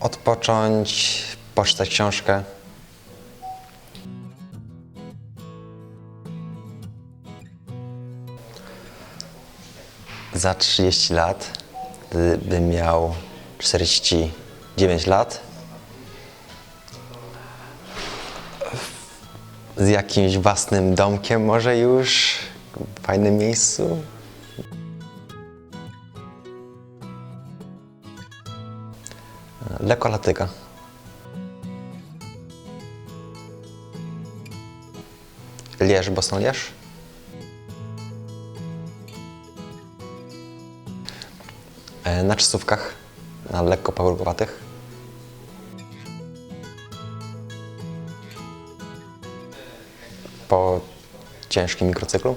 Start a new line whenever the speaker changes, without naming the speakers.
Odpocząć, poczytać książkę. Za 30 lat, gdybym miał 49 lat, z jakimś własnym domkiem może już, w fajnym miejscu. Lekolatyka. Lierz, Boston Lierz. E, Na czasówkach, na lekko pagórkowatych. Po ciężkim mikrocyklu.